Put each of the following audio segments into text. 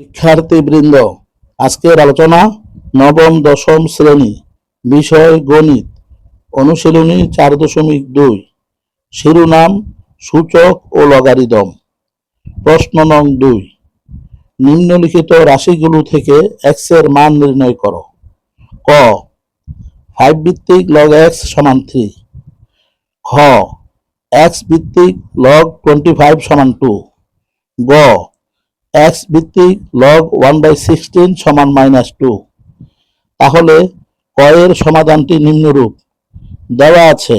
শিক্ষার্থীবৃন্দ আজকের আলোচনা নবম, দশম শ্রেণি, বিষয় গণিত, অনুশীলনী চার দশমিক দুই। শিরোনাম, সূচক ও লগারিদম। প্রশ্ন নং দুই। নিম্নলিখিত রাশিগুলো থেকে এক্সের মান নির্ণয় করো। ক ফাইভ ভিত্তিক লগ এক্স সমান থ্রি খ এক্স ভিত্তিক লগ টোয়েন্টি ফাইভ সমান টু গ এক্স ভিত্তিক লগ ওয়ান বাই সিক্সটিন সমান মাইনাস টু তাহলে ক এর সমাধানটি নিম্নরূপ। দেওয়া আছে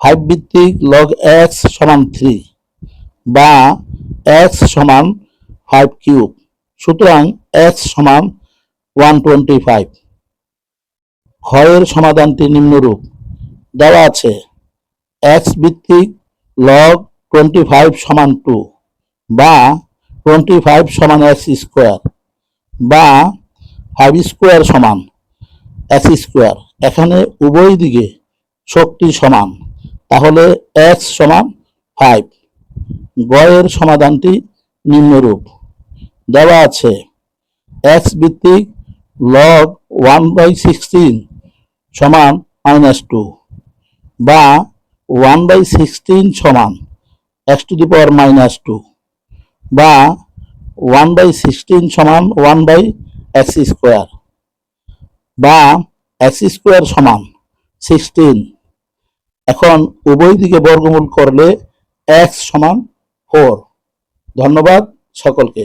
ফাইভ ভিত্তিক লগ এক্স সমান থ্রি বা এক্স সমান ফাইভ কিউব সুতরাং এক্স সমান ওয়ান টোয়েন্টি ফাইভ এর সমাধানটি নিম্নরূপ। দেওয়া আছে এক্স ভিত্তিক লগ টোয়েন্টি ফাইভ সমান টু বা টোয়েন্টি ফাইভ সমান এক্স স্কোয়ার বা ফাইভ স্কোয়ার সমান এক্স স্কোয়ার এখানে উভয় দিকে শক্তি সমান, তাহলে এক্স সমান ফাইভ গয়ের সমাধানটি নিম্নরূপ। দেওয়া আছে এক্স ভিত্তিক লগ ওয়ান বাই সিক্সটিন সমান মাইনাস টু বা ওয়ান বাই সিক্সটিন সমান x to the power minus two বা ওয়ান বাই সিক্সটিন সমান ওয়ান বাই এক্স স্কোয়ার বা এক্স স্কোয়ার সমান সিক্সটিন এখন উভয় দিকে বর্গমূল করলে এক্স সমান ফোর ধন্যবাদ সকলকে।